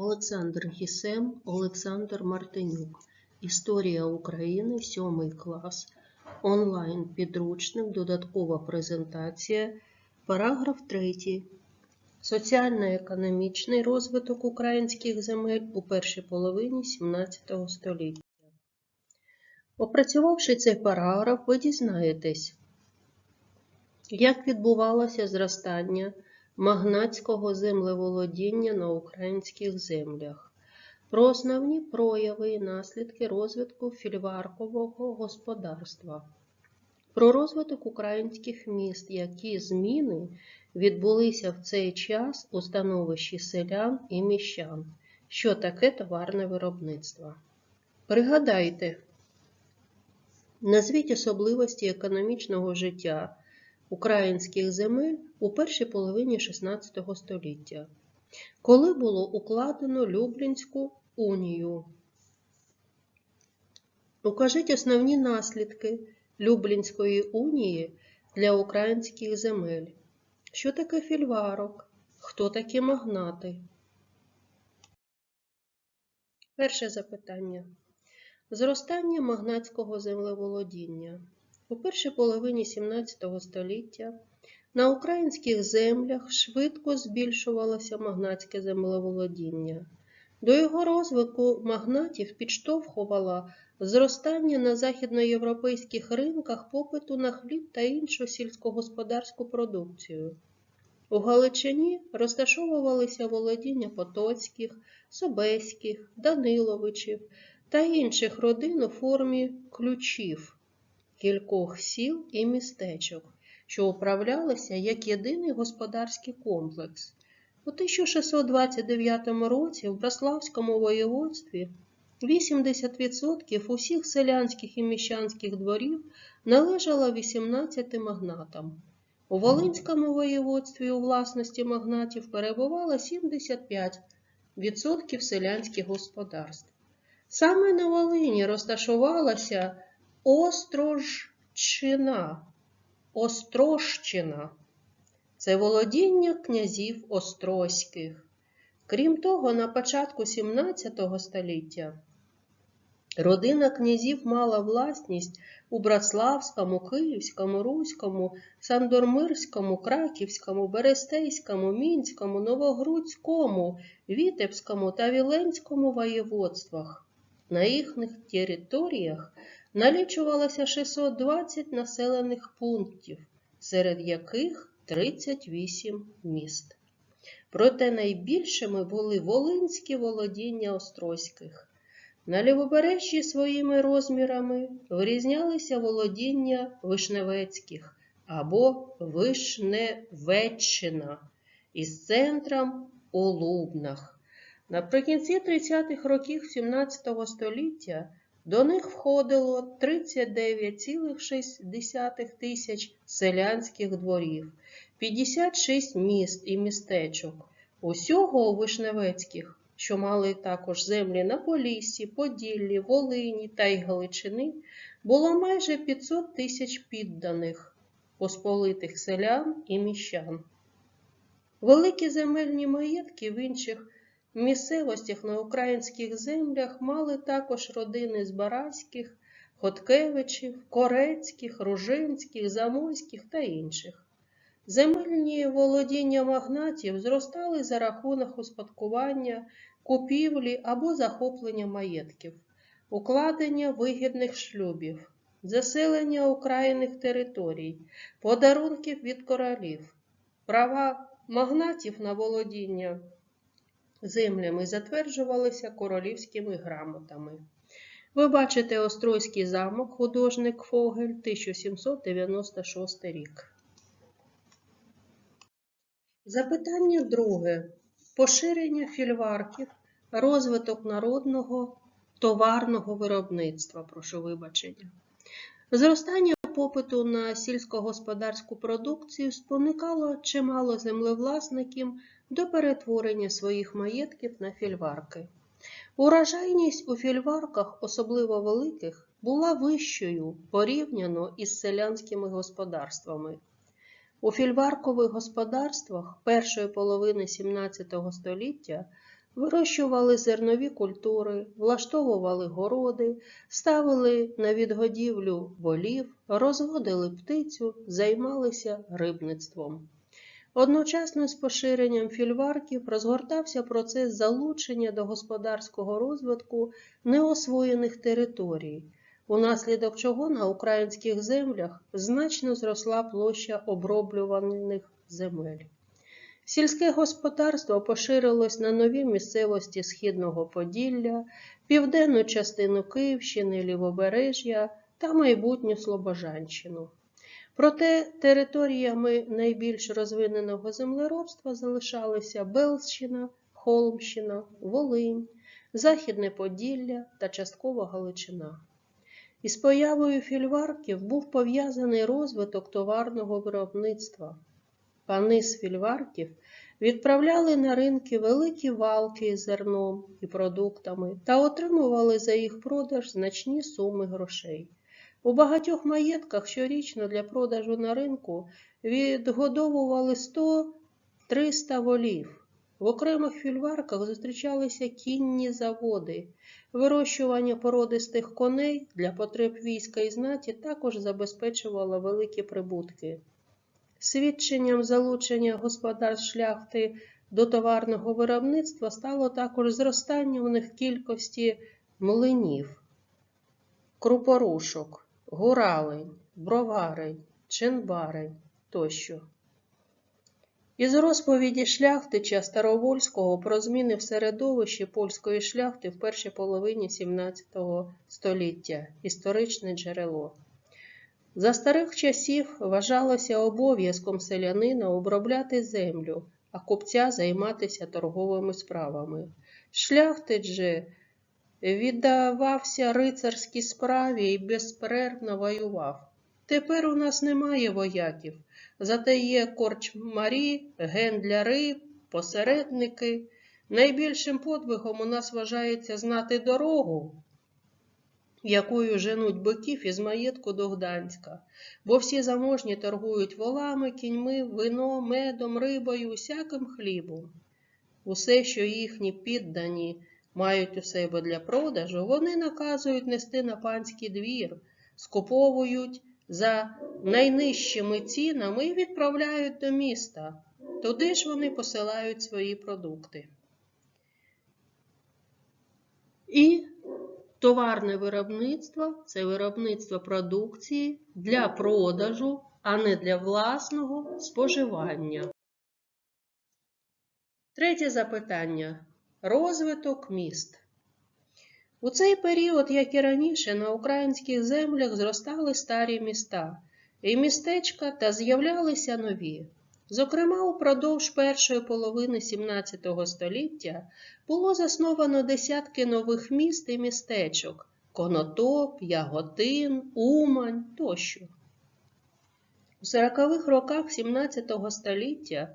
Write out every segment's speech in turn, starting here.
Олександр Гісем, Олександр Мартинюк. Історія України, 7 клас. Онлайн підручник, додаткова презентація. Параграф 3. Соціально-економічний розвиток українських земель у першій половині 17 століття. Опрацювавши цей параграф, ви дізнаєтесь, як відбувалося зростання магнатського землеволодіння на українських землях, про основні прояви і наслідки розвитку фільваркового господарства, про розвиток українських міст, які зміни відбулися в цей час у становищі селян і міщан, що таке товарне виробництво. Пригадайте, назвіть особливості економічного життя українських земель у першій половині XVI століття, коли було укладено Люблінську унію. Укажіть основні наслідки Люблінської унії для українських земель. Що таке фільварок? Хто такі магнати? Перше запитання. Зростання магнатського землеволодіння. У першій половині XVII століття на українських землях швидко збільшувалося магнатське землеволодіння. До його розвитку магнатів підштовхувало зростання на західноєвропейських ринках попиту на хліб та іншу сільськогосподарську продукцію. У Галичині розташовувалися володіння Потоцьких, Собеських, Даниловичів та інших родин у формі ключів кількох сіл і містечок, що управлялися як єдиний господарський комплекс. У 1629 році в Браславському воєводстві 80% усіх селянських і міщанських дворів належало 18 магнатам. У Волинському воєводстві у власності магнатів перебувало 75% селянських господарств. Саме на Волині розташувалася Острожчина. Острощина це володіння князів Острозьких. Крім того, на початку 17 століття родина князів мала власність у Братславському, Київському, Руському, Сандормирському, Краківському, Берестейському, Мінському, Новогрудському, Вітебському та Віленському воєводствах. На їхніх територіях налічувалося 620 населених пунктів, серед яких 38 міст. Проте найбільшими були волинські володіння Острозьких. На лівобережжі своїми розмірами вирізнялися володіння Вишневецьких або Вишневеччина із центром у Лубнах. Наприкінці 30-х років 17 століття до них входило 39,6 тисяч селянських дворів, 56 міст і містечок. Усього у Вишневецьких, що мали також землі на Поліссі, Поділлі, Волині та й Галичини, було майже 500 тисяч підданих посполитих селян і міщан. Великі земельні маєтки в інших місцевостях на українських землях мали також родини Збаразьких, Хоткевичів, Корецьких, Ружинських, Замойських та інших. Земельні володіння магнатів зростали за рахунок успадкування, купівлі або захоплення маєтків, укладення вигідних шлюбів, заселення окраїних територій, подарунків від королів, права магнатів на володіння землями затверджувалися королівськими грамотами. Ви бачите Острозький замок, художник Фогель, 1796 рік. Запитання друге. Поширення фільварків, розвиток народного товарного виробництва. Прошу вибачення. Зростання попиту на сільськогосподарську продукцію спонукало чимало землевласників до перетворення своїх маєтків на фільварки. Урожайність у фільварках, особливо великих, була вищою порівняно із селянськими господарствами. У фільваркових господарствах першої половини XVII століття вирощували зернові культури, влаштовували городи, ставили на відгодівлю волів, розводили птицю, займалися рибництвом. Одночасно з поширенням фільварків розгортався процес залучення до господарського розвитку неосвоєних територій, унаслідок чого на українських землях значно зросла площа оброблюваних земель. Сільське господарство поширилось на нові місцевості Східного Поділля, південну частину Київщини, Лівобережжя та майбутню Слобожанщину. Проте територіями найбільш розвиненого землеробства залишалися Белщина, Холмщина, Волинь, Західне Поділля та частково Галичина. Із появою фільварків був пов'язаний розвиток товарного виробництва. Пани з фільварків відправляли на ринки великі валки із зерном і продуктами та отримували за їх продаж значні суми грошей. У багатьох маєтках щорічно для продажу на ринку відгодовували 100-300 волів. В окремих фільварках зустрічалися кінні заводи. Вирощування породистих коней для потреб війська і знаті також забезпечувало великі прибутки. Свідченням залучення господарств шляхти до товарного виробництва стало також зростання у них кількості млинів, крупорушок, гуралень, броварень, чинбарень тощо. Із розповіді шляхтича Старовольського про зміни в середовищі польської шляхти в першій половині XVII століття історичне джерело. За старих часів вважалося обов'язком селянина обробляти землю, а купця займатися торговими справами. Шляхтич же віддавався рицарській справі і безперервно воював. Тепер у нас немає вояків, зате є корчмарі, гендляри, посередники. Найбільшим подвигом у нас вважається знати дорогу, якою женуть биків із маєтку до Гданська, бо всі заможні торгують волами, кіньми, вино, медом, рибою, усяким хлібом. Усе, що їхні піддані мають у себе для продажу, вони наказують нести на панський двір, скуповують за найнижчими цінами і відправляють до міста. Туди ж вони посилають свої продукти. І товарне виробництво це виробництво продукції для продажу, а не для власного споживання. Третє запитання. Розвиток міст. У цей період, як і раніше, на українських землях зростали старі міста і містечка та з'являлися нові. Зокрема, упродовж першої половини XVII століття було засновано десятки нових міст і містечок Конотоп, Яготин, Умань тощо. У 40-х роках XVII століття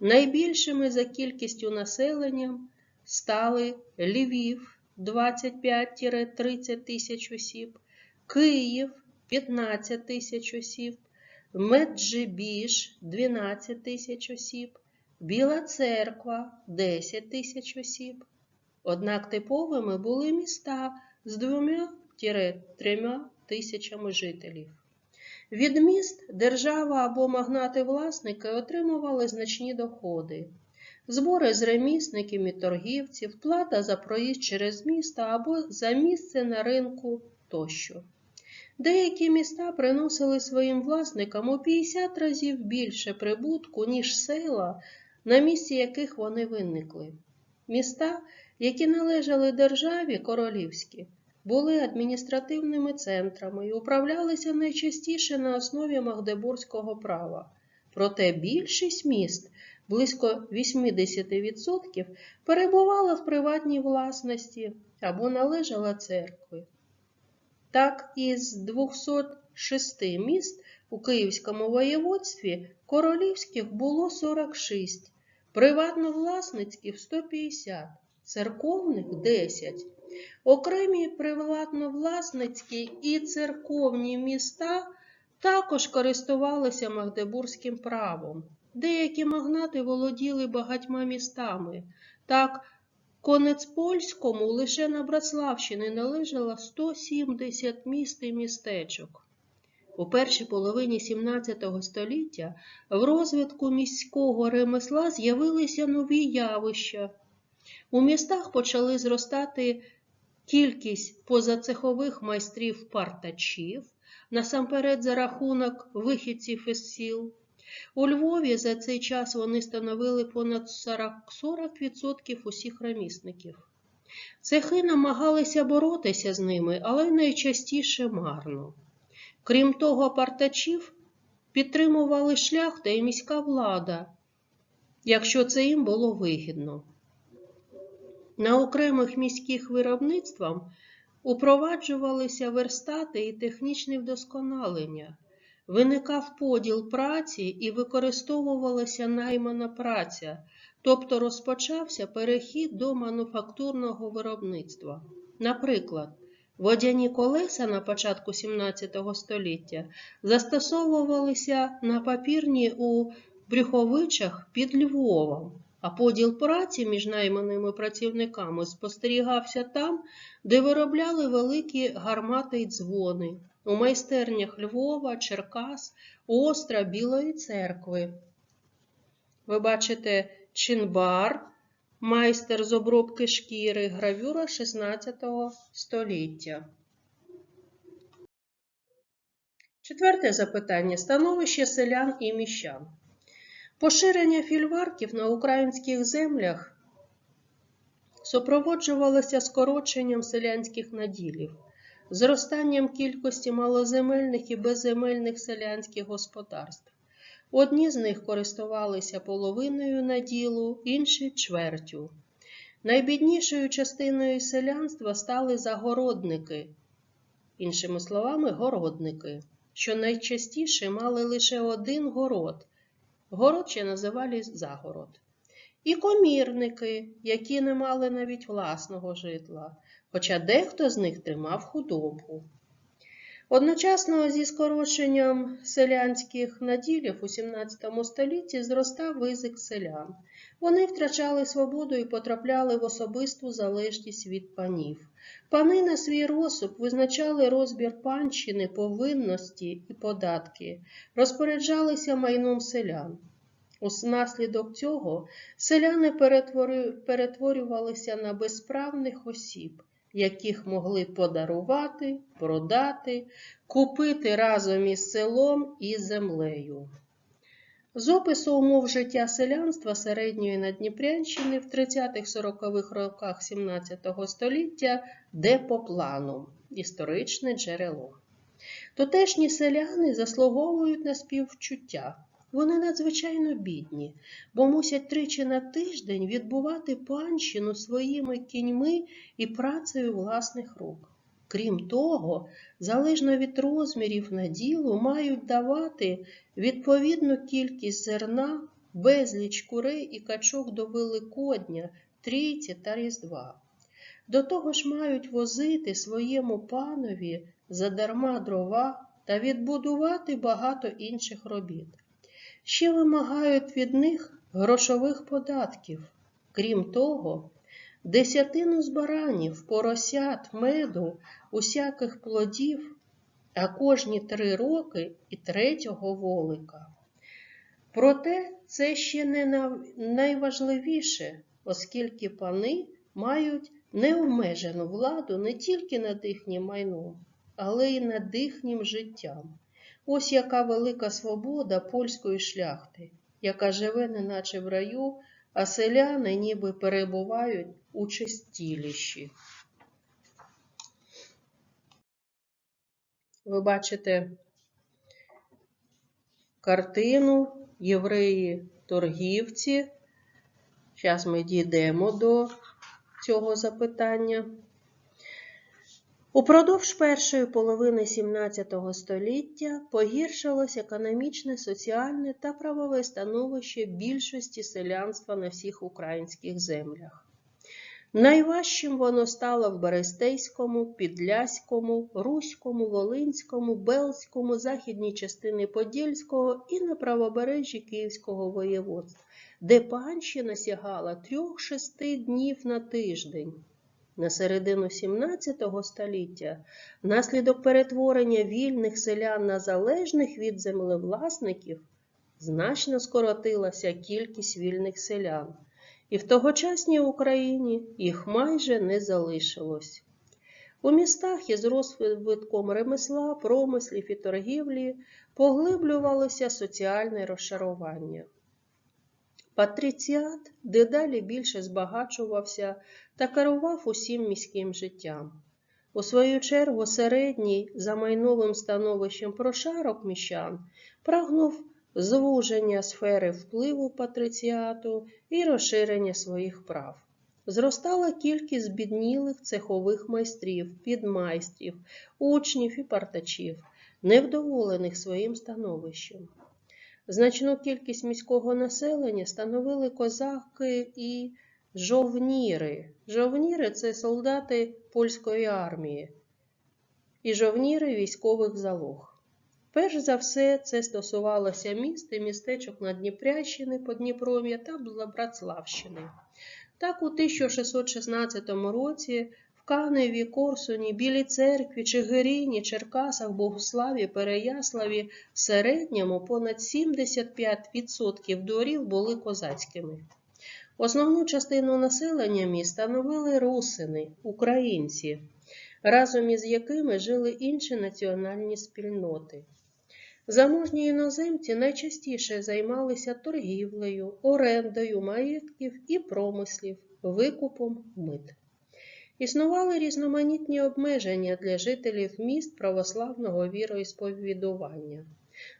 найбільшими за кількістю населенням стали Львів 25-30 тисяч осіб, Київ 15 тисяч осіб, Меджибіж 12 тисяч осіб, Біла Церква 10 тисяч осіб. Однак типовими були міста з 2-3 тисячами жителів. Від міст держава або магнати-власники отримували значні доходи. Збори з ремісників і торгівців, плата за проїзд через місто або за місце на ринку тощо. Деякі міста приносили своїм власникам у 50 разів більше прибутку, ніж села, на місці яких вони виникли. Міста, які належали державі королівські, були адміністративними центрами і управлялися найчастіше на основі магдебурзького права. Проте більшість міст, близько 80%, перебувала в приватній власності або належала церкві. Так, із 206 міст у Київському воєводстві королівських було 46, приватно-власницьких 150, церковних 10. Окремі приватно-власницькі і церковні міста також користувалися магдебурзьким правом. Деякі магнати володіли багатьма містами. Так, Конецпольському лише на Братславщині належало 170 міст і містечок. У першій половині 17 століття в розвитку міського ремесла з'явилися нові явища. У містах почали зростати кількість позацехових майстрів партачів, насамперед за рахунок вихідців із сіл. У Львові за цей час вони становили понад 40%, 40% усіх ремісників. Цехи намагалися боротися з ними, але найчастіше марно. Крім того, партачів підтримували шляхта і міська влада, якщо це їм було вигідно. На окремих міських виробництвах упроваджувалися верстати і технічне вдосконалення. Виникав поділ праці і використовувалася наймана праця, тобто розпочався перехід до мануфактурного виробництва. Наприклад, водяні колеса на початку 17 століття застосовувалися на папірні у Брюховичах під Львовом, а поділ праці між найманими працівниками спостерігався там, де виробляли великі гармати й дзвони у майстернях Львова, Черкас, Остра, Білої церкви. Ви бачите чинбар, майстер з обробки шкіри, гравюра 16 століття. Четверте запитання. Становище селян і міщан. Поширення фільварків на українських землях супроводжувалося скороченням селянських наділів зростанням кількості малоземельних і безземельних селянських господарств. Одні з них користувалися половиною наділу, інші чвертю. Найбіднішою частиною селянства стали загородники, іншими словами, городники, що найчастіше мали лише один город. Город ще називали загород. І комірники, які не мали навіть власного житла, хоча дехто з них тримав худобу. Одночасно зі скороченням селянських наділів у 17 столітті зростав визик селян. Вони втрачали свободу і потрапляли в особисту залежність від панів. Пани на свій розсуд визначали розбір панщини, повинності і податки, розпоряджалися майном селян. Унаслідок цього селяни перетворювалися на безправних осіб, яких могли подарувати, продати, купити разом із селом і землею. З опису умов життя селянства середньої Надніпрянщини в 30-40-х роках 17 століття де по плану історичне джерело. Тутешні селяни заслуговують на співчуття. Вони надзвичайно бідні, бо мусять тричі на тиждень відбувати панщину своїми кіньми і працею власних рук. Крім того, залежно від розмірів наділу, мають давати відповідну кількість зерна, безліч курей і качок до Великодня, Трійці та Різдва. До того ж мають возити своєму панові задарма дрова та відбудувати багато інших робіт ще вимагають від них грошових податків. Крім того, десятину з баранів, поросят, меду, усяких плодів, а кожні три роки і третього волика. Проте це ще не найважливіше, оскільки пани мають необмежену владу не тільки над їхнім майном, але й над їхнім життям. Ось яка велика свобода польської шляхти, яка живе неначе в раю, а селяни ніби перебувають у чистіліщі. Ви бачите картину євреї торгівці. Зараз ми дійдемо до цього запитання. Упродовж першої половини 17 століття погіршилось економічне, соціальне та правове становище більшості селянства на всіх українських землях. Найважчим воно стало в Берестейському, Підляському, Руському, Волинському, Белському, західній частині Подільського і на правобережжі Київського воєводства, де панщина сягала трьох-шести днів на тиждень. На середину 17 століття внаслідок перетворення вільних селян на залежних від землевласників значно скоротилася кількість вільних селян, і в тогочасній Україні їх майже не залишилось. У містах із розвитком ремесла, промислів і торгівлі поглиблювалося соціальне розшарування. Патриціат дедалі більше збагачувався та керував усім міським життям. У свою чергу, середній за майновим становищем прошарок міщан прагнув звуження сфери впливу патриціату і розширення своїх прав. Зростала кількість збіднілих цехових майстрів, підмайстрів, учнів і партачів, невдоволених своїм становищем. Значну кількість міського населення становили козаки і жовніри. Жовніри це солдати польської армії і жовніри військових залог. Перш за все, це стосувалося міст і містечок Надніпрящини, Подніпров'я та Братславщини. Так, у 1616 році Каневі, Корсуні, Білій церкві, Чигирині, Черкасах, Богославі, Переяславі в середньому понад 75% дворів були козацькими. Основну частину населення міст становили русини, українці, разом із якими жили інші національні спільноти. Заможні іноземці найчастіше займалися торгівлею, орендою маєтків і промислів, викупом мит. Існували різноманітні обмеження для жителів міст православного віроісповідування.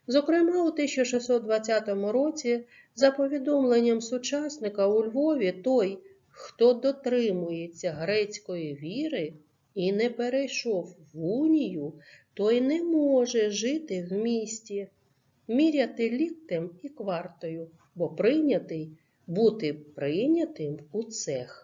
Зокрема, у 1620 році, за повідомленням сучасника у Львові, той, хто дотримується грецької віри і не перейшов в унію, той не може жити в місті, міряти ліктем і квартою, бо прийнятий бути прийнятим у цех.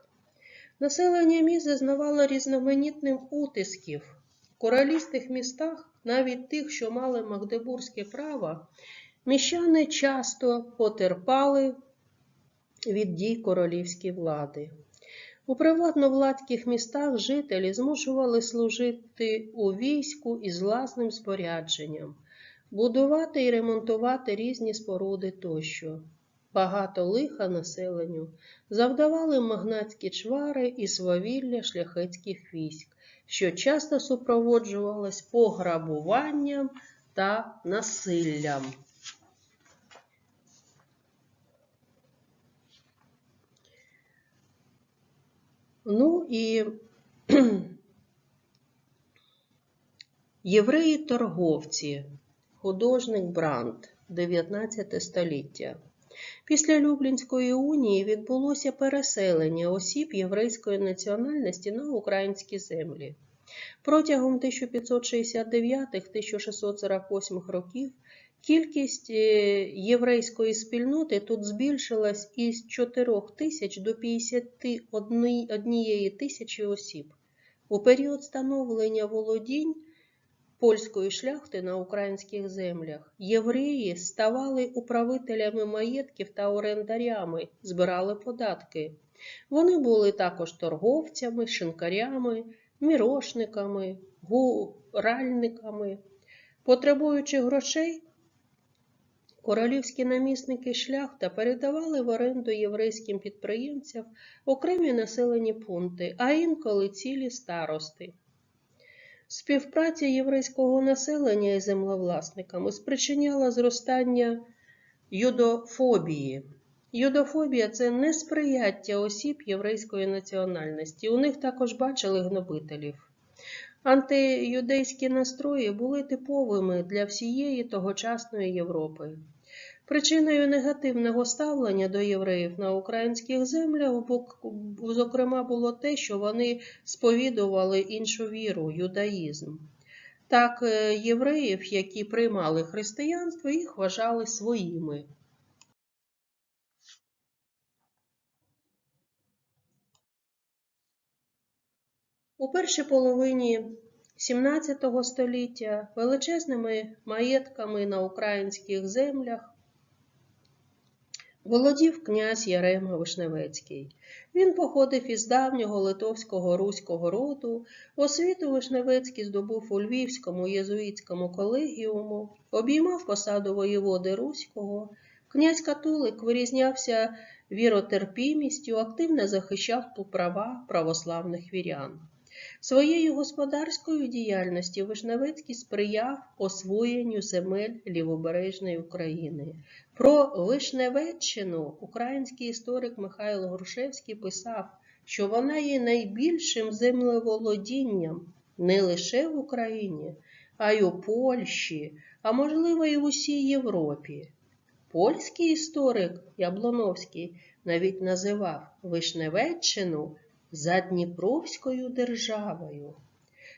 Населення міст зазнавало різноманітним утисків. В королівських містах, навіть тих, що мали магдебурзьке право, міщани часто потерпали від дій королівської влади. У приватновладських містах жителі змушували служити у війську із власним спорядженням, будувати і ремонтувати різні споруди тощо. Багато лиха населенню завдавали магнатські чвари і свавілля шляхетських військ, що часто супроводжувалось пограбуванням та насиллям. Ну і євреї-торговці, художник Бранд, 19 століття. Після Люблінської унії відбулося переселення осіб єврейської національності на українські землі. Протягом 1569-1648 років кількість е, єврейської спільноти тут збільшилась із 4 тисяч до 51 тисячі осіб. У період становлення володінь польської шляхти на українських землях євреї ставали управителями маєтків та орендарями, збирали податки. Вони були також торговцями, шинкарями, мірошниками, гуральниками. Потребуючи грошей, королівські намісники шляхта передавали в оренду єврейським підприємцям окремі населені пункти, а інколи цілі старости. Співпраця єврейського населення із землевласниками спричиняла зростання юдофобії. Юдофобія це несприяття осіб єврейської національності. У них також бачили гнобителів. Антиюдейські настрої були типовими для всієї тогочасної Європи. Причиною негативного ставлення до євреїв на українських землях, зокрема, було те, що вони сповідували іншу віру, юдаїзм. Так, е, євреїв, які приймали християнство, їх вважали своїми. У першій половині 17 століття величезними маєтками на українських землях володів князь Ярема Вишневецький. Він походив із давнього литовського руського роду. Освіту Вишневецький здобув у Львівському єзуїтському колегіуму, обіймав посаду воєводи Руського. Князь Католик вирізнявся віротерпімістю, активно захищав права православних вірян. Своєю господарською діяльністю Вишневецький сприяв освоєнню земель лівобережної України. Про Вишневеччину український історик Михайло Грушевський писав, що вона є найбільшим землеволодінням не лише в Україні, а й у Польщі, а можливо і в усій Європі. Польський історик Яблоновський навіть називав Вишневеччину Задніпровською державою.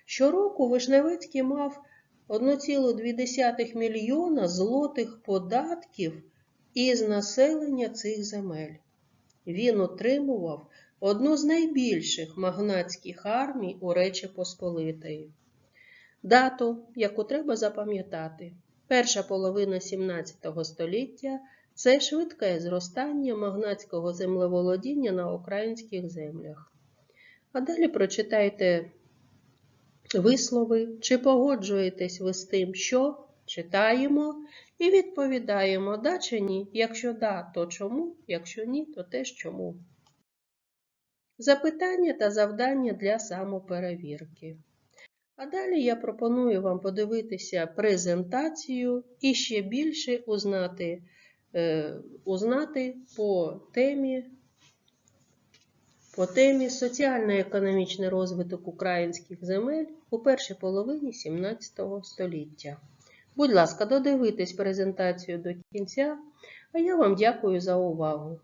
Щороку Вишневецький мав 1,2 мільйона злотих податків із населення цих земель. Він отримував одну з найбільших магнатських армій у Речі Посполитої. Дату, яку треба запам'ятати, перша половина 17 століття це швидке зростання магнатського землеволодіння на українських землях. А далі прочитайте вислови, чи погоджуєтесь ви з тим, що читаємо, і відповідаємо да чи ні. Якщо да, то чому, якщо ні, то теж чому. Запитання та завдання для самоперевірки. А далі я пропоную вам подивитися презентацію і ще більше узнати, е, узнати по темі по темі соціально-економічний розвиток українських земель у першій половині 17 століття. Будь ласка, додивитесь презентацію до кінця, а я вам дякую за увагу.